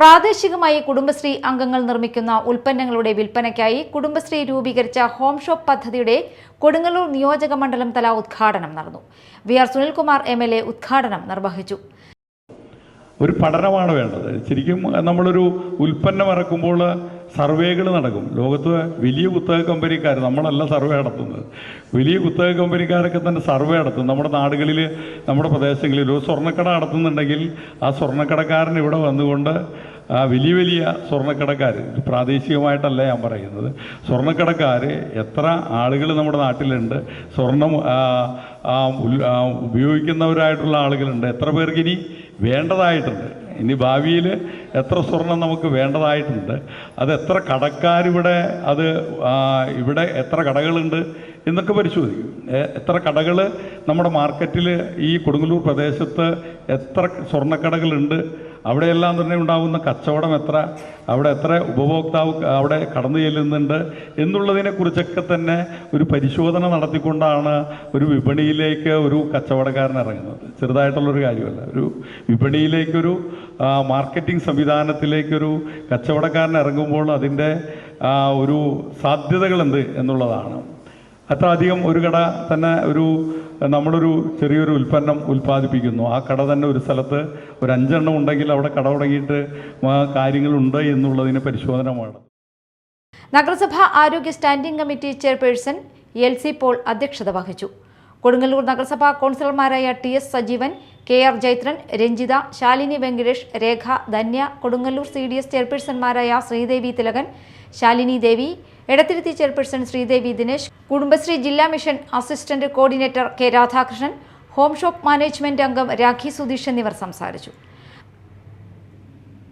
പ്രാദേശികമായി കുടുംബശ്രീ അംഗങ്ങൾ നിർമ്മിക്കുന്ന ഉൽപ്പന്നങ്ങളുടെ വിൽപ്പനയ്ക്കായി കുടുംബശ്രീ രൂപീകരിച്ച ഹോം ഷോപ്പ് പദ്ധതിയുടെ കൊടുങ്ങല്ലൂർ നിയോജക മണ്ഡലം തല ഉദ്ഘാടനം നടന്നു. V R Sunilkumar M L A ഉദ്ഘാടനം നിർവഹിച്ചു. ഒരു പഠനമാണ് വേണ്ടത്. ശരിക്കും നമ്മളൊരു ഉൽപ്പന്നം ഇറക്കുമ്പോൾ സർവേകൾ നടക്കും. ലോകത്ത് വലിയ കുത്തക കമ്പനിക്കാർ നമ്മളല്ല സർവേ നടത്തുന്നത്. വലിയ കുത്തക കമ്പനിക്കാരൊക്കെ തന്നെ സർവേ നടത്തും. നമ്മുടെ നാടുകളിൽ നമ്മുടെ പ്രദേശങ്ങളിൽ ഒരു സ്വർണക്കട നടത്തുന്നുണ്ടെങ്കിൽ ആ സ്വർണക്കടക്കാരൻ ഇവിടെ വന്നുകൊണ്ട് ആ വലിയ വലിയ സ്വർണക്കടക്കാർ പ്രാദേശികമായിട്ടല്ല ഞാൻ പറയുന്നത്. സ്വർണക്കടക്കാർ എത്ര ആളുകൾ നമ്മുടെ നാട്ടിലുണ്ട് സ്വർണം ഉപയോഗിക്കുന്നവരായിട്ടുള്ള ആളുകളുണ്ട് എത്ര പേർക്ക് ഇനി വേണ്ടതായിട്ടുണ്ട്. ഇനി ഭാവിയിൽ എത്ര സ്വർണം നമുക്ക് വേണ്ടതായിട്ടുണ്ട് അത് എത്ര കടക്കാരിവിടെ അത് ഇവിടെ എത്ര കടകളുണ്ട് എന്നൊക്കെ പരിശോധിക്കും. എത്ര കടകൾ നമ്മുടെ മാർക്കറ്റിൽ ഈ കൊടുങ്ങല്ലൂർ പ്രദേശത്ത് എത്ര സ്വർണക്കടകളുണ്ട് അവിടെയെല്ലാം തന്നെ ഉണ്ടാകുന്ന കച്ചവടം എത്ര അവിടെ എത്ര ഉപഭോക്താവ് അവിടെ കടന്നു ചെല്ലുന്നുണ്ട് എന്നുള്ളതിനെക്കുറിച്ചൊക്കെ തന്നെ ഒരു പരിശോധന നടത്തിക്കൊണ്ടാണ് ഒരു വിപണിയിലേക്ക് ഒരു കച്ചവടക്കാരൻ ഇറങ്ങുന്നത്. ചെറുതായിട്ടുള്ളൊരു കാര്യമല്ല. ഒരു വിപണിയിലേക്കൊരു മാർക്കറ്റിംഗ് സംവിധാനത്തിലേക്കൊരു കച്ചവടക്കാരൻ ഇറങ്ങുമ്പോൾ അതിന്റെ ഒരു ഒരു സാധ്യതകളുണ്ട് എന്നുള്ളതാണ്. അത്ര അധികം ഒരു കട തന്നെ ഒരു നമ്മളൊരു ചെറിയൊരു ഉൽപ്പന്നം ഉൽപ്പാദിപ്പിക്കുന്നു. ആ കട തന്നെ ഒരു സ്ഥലത്ത് ഒരു അഞ്ചെണ്ണം ഉണ്ടെങ്കിൽ അവിടെ കട തുടങ്ങിയിട്ട് കാര്യങ്ങളുണ്ട് എന്നുള്ളതിന് പരിശോധനമാണ്. നഗരസഭ ആരോഗ്യ standing committee chairperson L C Paul അധ്യക്ഷത വഹിച്ചു. കൊടുങ്ങല്ലൂർ നഗരസഭാ കൗൺസിലർമാരായ T S Sajeevan K R Jaithran Ranjitha Shalini Venkatesh Rekha Dhanya Kodungallur C D S ചെയർപേഴ്സൺമാരായ Sreedevi Thilakan Shalini Devi Edathiruthy chairperson Sreedevi Dinesh Kudumbashree ജില്ലാ mission assistant coordinator K Radhakrishnan home shop management അംഗം രാഖി സുധീഷ് എന്നിവർ സംസാരിച്ചു.